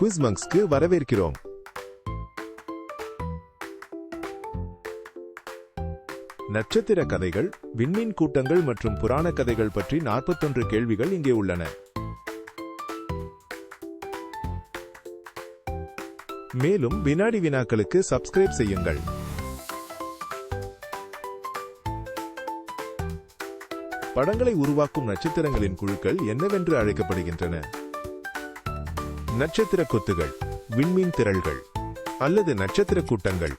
குவிஸ்மங்ஸ்க்கு வரவேற்கிறோம். நட்சத்திர கதைகள் விண்மீன் கூட்டங்கள் மற்றும் புராண கதைகள் பற்றி 41 கேள்விகள் இங்கே உள்ளன. மேலும் வினாடி வினாக்களுக்கு சப்ஸ்கிரைப் செய்யுங்கள். படங்களை உருவாக்கும் நட்சத்திரங்களின் குழுக்கள் என்னவென்று அழைக்கப்படுகின்றன? நட்சத்திர கொத்துகள் விண்மீன் திரள்கள் அல்லது நட்சத்திர கூட்டங்கள்.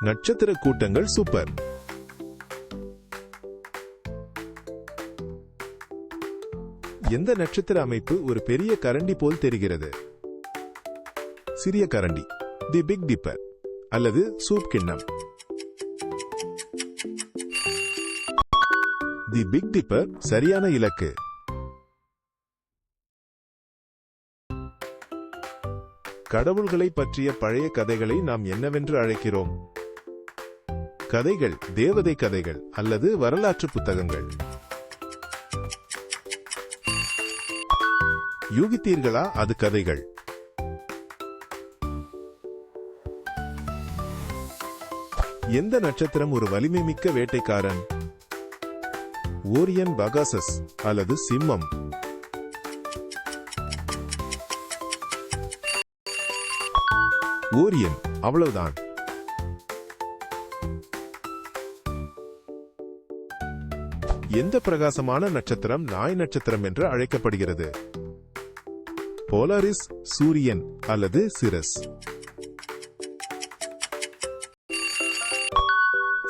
நட்சத்திர கூட்டங்கள் சூப்பர். எந்த நட்சத்திர அமைப்பு ஒரு பெரிய கரண்டி போல் தெரிகிறது? சிறிய கரண்டி தி பிக் டிப்பர் அல்லது சூப் கிண்ணம். தி பிக் டிப்பர் சரியான இலக்கு. கடவுள்களை பற்றிய பழைய கதைகளை நாம் என்னவென்று அழைக்கிறோம்? கதைகள் தேவதை கதைகள் அல்லது வரலாற்று புத்தகங்கள். யூகித்தீர்களா அது கதைகள்? எந்த நட்சத்திரம் ஒரு வலிமை மிக்க வேட்டைக்காரன்? ஓரியன் பகாசஸ் அல்லது சிம்மம்? கோரியன் அவ்வளவுதான். எந்த பிரகாசமான நட்சத்திரம் நாய் நட்சத்திரம் என்று அழைக்கப்படுகிறது? போலாரிஸ் சூரியன் அல்லது சிரஸ்?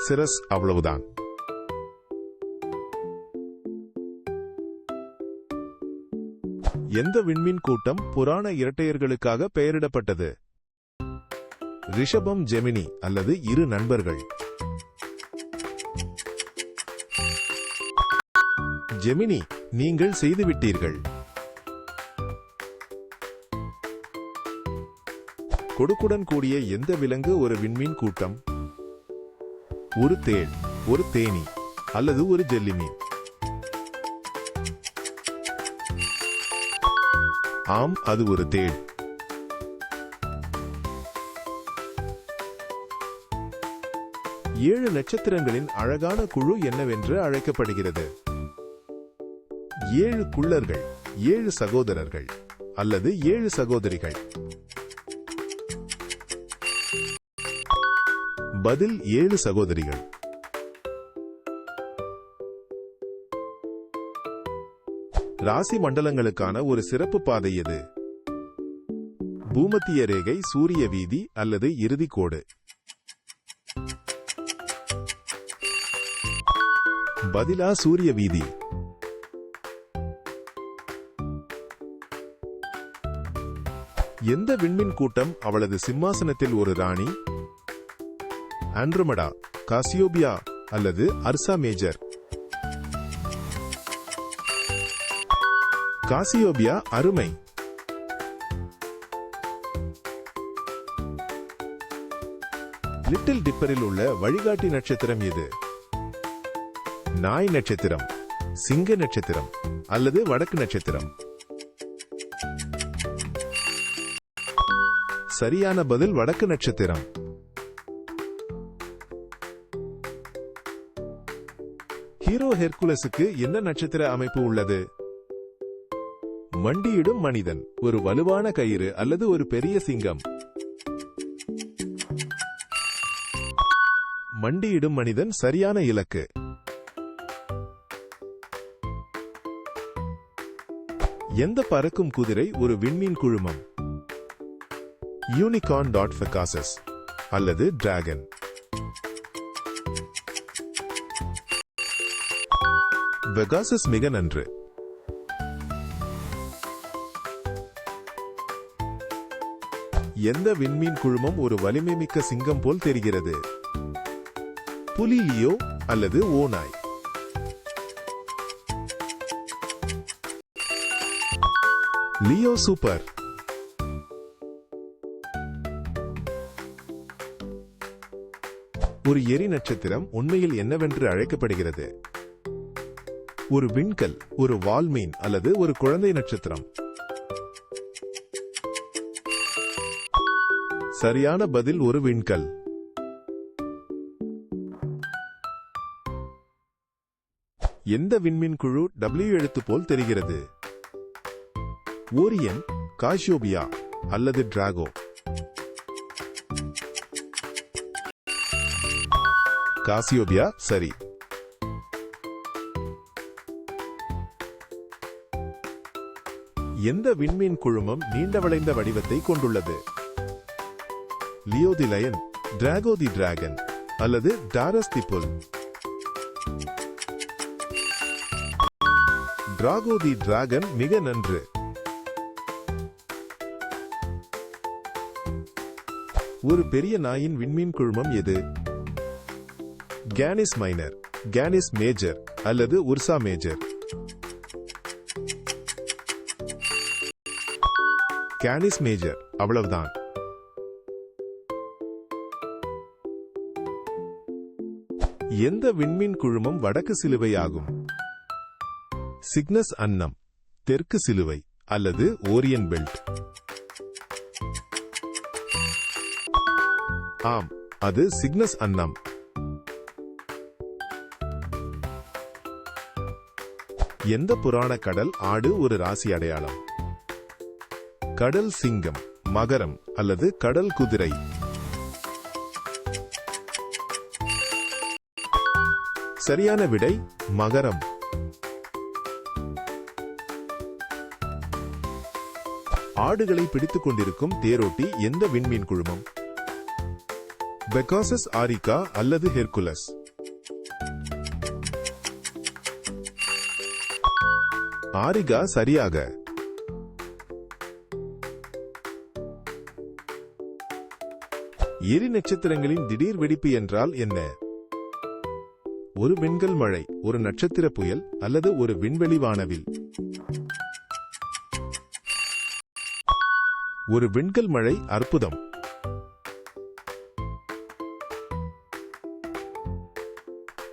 சிரஸ் அவ்வளவுதான். எந்த விண்மீன் கூட்டம் புராண இரட்டையர்களுக்காக பெயரிடப்பட்டது? ரிஷபம் ஜெமினி அல்லது இரு நண்பர்கள். ஜெமினி நீங்கள் செய்துவிட்டீர்கள். கொடுக்குடன் கூடிய எந்த விலங்கு ஒரு விண்மீன் கூட்டம்? ஒரு தேள் ஒரு தேனி அல்லது ஒரு ஜெல்லிமீன் ஆம் அது ஒரு தேள் ஏழு நட்சத்திரங்களின் அழகான குழு என்னவென்று அழைக்கப்படுகிறது. ஏழு குள்ளர்கள் ஏழு சகோதரர்கள் அல்லது ஏழு சகோதரிகள். பதில் ஏழு சகோதரிகள். ராசி மண்டலங்களுக்கான ஒரு சிறப்பு பாதை எது? பூமத்திய ரேகை சூரிய வீதி அல்லது இறுதிக் பதிலா சூரிய வீதி. எந்த விண்மீன் கூட்டம் அவளது சிம்மாசனத்தில் ஒரு ராணி? ஆண்ட்ரமடா காசியோபியா அல்லது அர்சா மேஜர்? காசியோபியா அருமை. லிட்டில் டிப்பரில் உள்ள வழிகாட்டி நட்சத்திரம் எது? நாய் நட்சத்திரம் சிங்க நட்சத்திரம் அல்லது வடக்கு நட்சத்திரம். சரியான பதில் வடக்கு நட்சத்திரம். ஹீரோ ஹெர்குலஸுக்கு என்ன நட்சத்திர அமைப்பு உள்ளது? மண்டியிடும் மனிதன் ஒரு வலுவான கயிறு அல்லது ஒரு பெரிய சிங்கம். மண்டியிடும் மனிதன் சரியான இலக்கு. எந்த பறக்கும் குதிரை ஒரு விண்மீன் குழுமம்? யூனிகார்ன் டாட் ஃபெகாசஸ் அல்லது டிராகன் வெகாசஸ் மிக நன்று. எந்த விண்மீன் குழுமம் ஒரு வலிமை மிக்க சிங்கம் போல் தெரிகிறது? புலி லியோ அல்லது ஓநாய்? லியோ சூப்பர் ஒரு எரி நட்சத்திரம் உண்மையில் என்னவென்று அழைக்கப்படுகிறது. ஒரு விண்கல் ஒரு வால்மீன் அல்லது ஒரு குழந்தை நட்சத்திரம். சரியான பதில் ஒரு விண்கல். எந்த விண்மீன் குழு டபிள்யூ எழுத்து போல் தெரிகிறது? ஓரியன் காஷியோபியா அல்லது டிராகோ. காசியோபியா சரி. எந்த விண்மீன் குழுமம் நீண்ட வளைந்த வடிவத்தை கொண்டுள்ளது? Leo the lion Draco the dragon அல்லது Taurus the bull? Draco the dragon மிக நன்று. ஒரு பெரிய நாயின் விண்மீன் குழுமம் எது? கேனிஸ் மைனர் கேனிஸ் மேஜர் அல்லது உர்சா மேஜர் கேனிஸ் மேஜர் அவ்வளவுதான். எந்த விண்மீன் குழுமம் வடக்கு சிலுவை ஆகும்? சிக்னஸ் அன்னம் தெற்கு சிலுவை அல்லது ஓரியன் பெல்ட் ஆம் அது சிக்னஸ் அன்னம். எந்த புராண கடல் ஆடு ஒரு ராசி அடையாளம்? கடல் சிங்கம் மகரம் அல்லது கடல் குதிரை. சரியான விடை மகரம். ஆடுகளை பிடித்துக் கொண்டிருக்கும் தேரோட்டி எந்த விண்மீன் குழுமம்? பெகாசஸ் ஆரிகா அல்லது ஹெர்குலஸ் ஆரிகா சரியாக. எரி நட்சத்திரங்களின் திடீர் வெடிப்பு என்றால் என்ன? ஒரு விண்கல் மழை ஒரு நட்சத்திர புயல் அல்லது ஒரு விண்வெளி வானவில். ஒரு விண்கல் மழை அற்புதம்.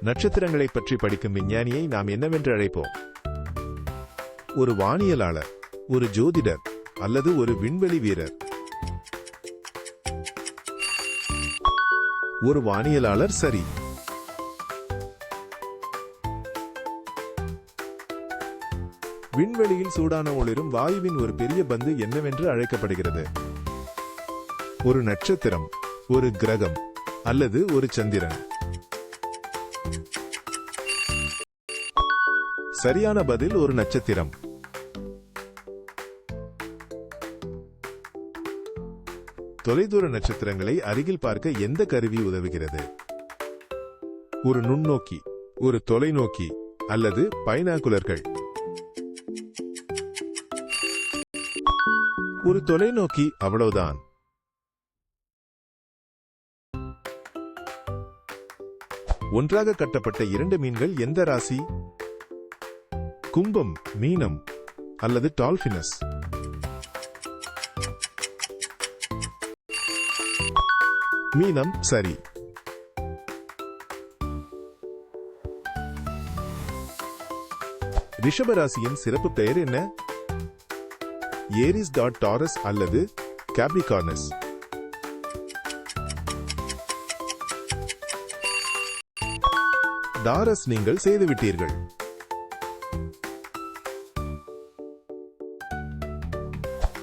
நட்சத்திரங்களை பற்றி படிக்கும் விஞ்ஞானியை நாம் என்னவென்று அழைப்போம்? ஒரு வானியலாளர் ஒரு ஜோதிடர் அல்லது ஒரு விண்வெளி வீரர். ஒரு வானியலாளர் சரி. விண்வெளியில் சூடான ஒளிரும் வாயுவின் ஒரு பெரிய பந்து என்னவென்று அழைக்கப்படுகிறது? ஒரு நட்சத்திரம் ஒரு கிரகம் அல்லது ஒரு சந்திரன். சரியான பதில் ஒரு நட்சத்திரம். தொலைதூர நட்சத்திரங்களை அருகில் பார்க்க எந்த கருவி உதவுகிறது? ஒரு நுண்ணோக்கி ஒரு தொலைநோக்கி அல்லது பைனாகுலர்கள்? ஒரு தொலைநோக்கி அவ்வளவுதான். ஒன்றாக கட்டப்பட்ட இரண்டு மீன்கள் எந்த ராசி? கும்பம் மீனம் அல்லது டால்பினஸ் மீனம் சரி. ரிஷபராசியின் சிறப்பு பெயர் என்ன? ஏரிஸ் டாட் டாரஸ் அல்லது கேப்ரிகார்னஸ் டாரஸ் நீங்கள் செய்துவிட்டீர்கள்.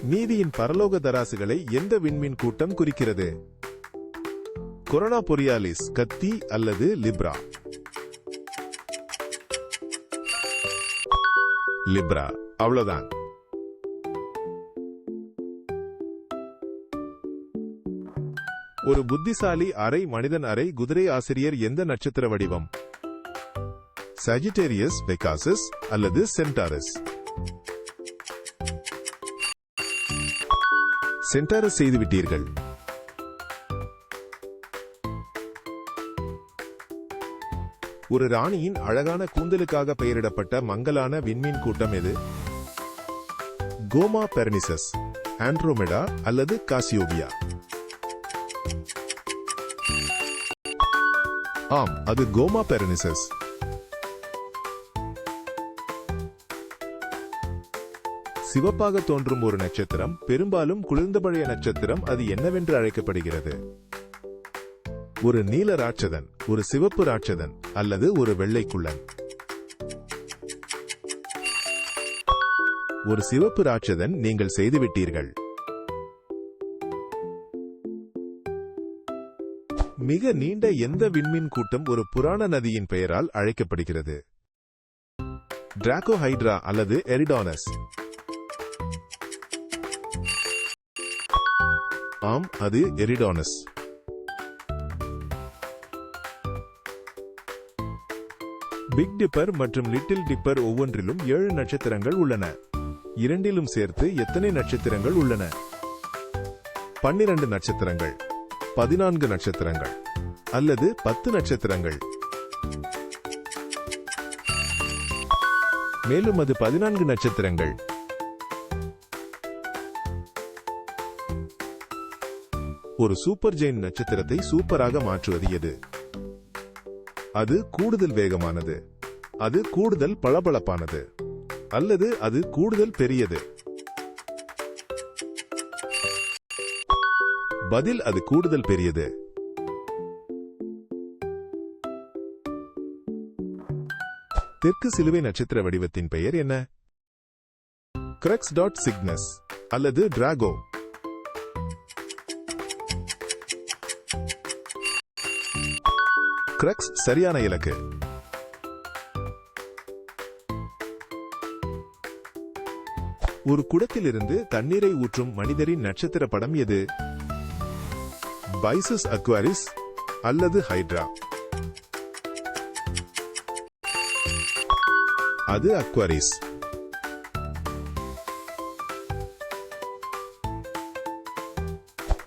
நீதியின் பரலோக தராசுகளை எந்த விண்மீன் கூட்டம் குறிக்கிறது? கொரோனா பொரியாலிஸ் கத்தி அல்லது லிப்ரா? லிப்ரா அவ்வளவுதான். ஒரு புத்திசாலி அரை மனிதன் அரை குதிரை ஆசிரியர் எந்த நட்சத்திர வடிவம்? சஜிடேரியஸ் பெகாசஸ் அல்லது சென்டாரஸ் சென்டாரஸ் செய்துவிட்டீர்கள் ஒரு ராணியின் அழகான கூந்தலுக்காக பெயரிடப்பட்ட மங்கலான விண்மீன் கூட்டம் எது? கோமா பெர்னிசஸ் ஆண்ட்ரோமெடா அல்லது காசியோபியா ஆம் அது கோமா பெர்னிசஸ். சிவப்பாக தோன்றும் ஒரு நட்சத்திரம் பெரும்பாலும் குளிர்ந்த பழைய நட்சத்திரம் அது என்னவென்று அழைக்கப்படுகிறது. ஒரு நீல ராட்சதன் ஒரு சிவப்பு ராட்சதன் அல்லது ஒரு வெள்ளைக்குள்ளன் ஒரு சிவப்பு ராட்சதன் நீங்கள் செய்துவிட்டீர்கள். மிக நீண்ட எந்த விண்மீன் கூட்டம் ஒரு புராண நதியின் பெயரால் அழைக்கப்படுகிறது. டிராகோஹைட்ரா அல்லது எரிடானஸ் ஆம் அது எரிடானஸ். பிக் டிப்பர் மற்றும் லிட்டில் டிப்பர் ஒவ்வொன்றிலும் ஏழு நட்சத்திரங்கள் உள்ளன. இரண்டிலும் சேர்த்து எத்தனை நட்சத்திரங்கள் உள்ளன? பன்னிரண்டு நட்சத்திரங்கள் பதினான்கு நட்சத்திரங்கள் அல்லது பத்து நட்சத்திரங்கள். மேலும் அது பதினான்கு நட்சத்திரங்கள். ஒரு சூப்பர் ஜெயின் நட்சத்திரத்தை சூப்பராக மாற்றுவது எது? அது கூடுதல் வேகமானது. அது கூடுதல் பளபளப்பானது. அல்லது அது கூடுதல் பெரியது. பதில் அது கூடுதல் பெரியது. தெற்கு சிலுவை நட்சத்திர வடிவத்தின் பெயர் என்ன? கிரக்ஸ் டாட் சிக்னஸ் அல்லது டிராகோ கிரக்ஸ் சரியான இலக்கு. ஒரு குடத்திலிருந்து தண்ணீரை ஊற்றும் மனிதரின் நட்சத்திர படம் எது? பைசஸ் அக்வாரிஸ் அல்லது ஹைட்ரா? அது அக்வாரிஸ்.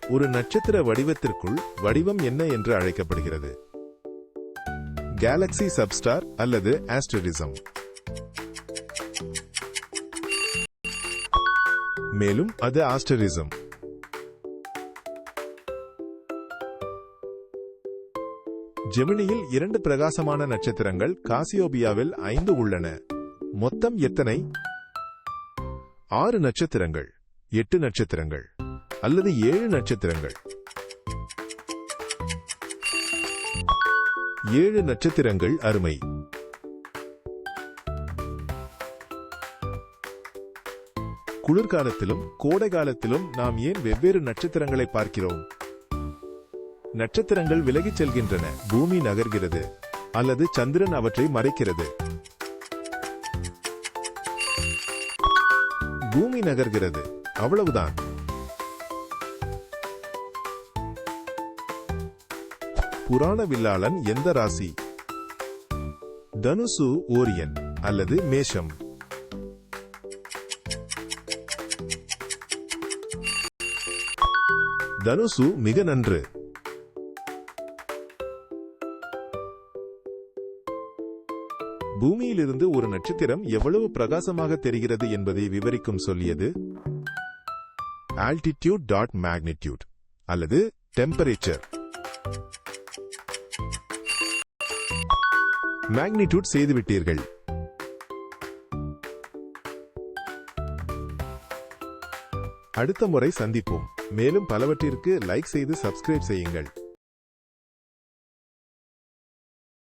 ஒரு நட்சத்திர வடிவத்திற்குள் வடிவம் என்ன என்று அழைக்கப்படுகிறது? கேலக்ஸி சப்ஸ்டார் அல்லது ஆஸ்டரிசம் மேலும் அது ஆஸ்டரிசம் ஜெமினியில் இரண்டு பிரகாசமான நட்சத்திரங்கள் காசியோபியாவில் ஐந்து உள்ளன. மொத்தம் எத்தனை? ஆறு நட்சத்திரங்கள் எட்டு நட்சத்திரங்கள் அல்லது ஏழு நட்சத்திரங்கள். ஏழு நட்சத்திரங்கள் அருமை. குளிர்காலத்திலும் கோடை காலத்திலும் நாம் ஏன் வெவ்வேறு நட்சத்திரங்களை பார்க்கிறோம்? நட்சத்திரங்கள் விலகிச் செல்கின்றன பூமி நகர்கிறது அல்லது சந்திரன் அவற்றை மறைக்கிறது. பூமி நகர்கிறது அவ்வளவுதான். புராண வில்லாளன் எந்த ராசி? தனுசு ஓரியன் அல்லது மேஷம்? தனுசு மிக நன்று. பூமியிலிருந்து ஒரு நட்சத்திரம் எவ்வளவு பிரகாசமாக தெரிகிறது என்பதை விவரிக்கும் சொல்லியது ஆல்டிடியூட் டாட் மேக்னிடியூட் அல்லது டெம்பரேச்சர் மேக்னிடியூட் செய்துவிட்டீர்கள். அடுத்த முறை சந்திப்போம். மேலும் பலவற்றிற்கு லைக் செய்து சப்ஸ்கிரைப் செய்யுங்கள்.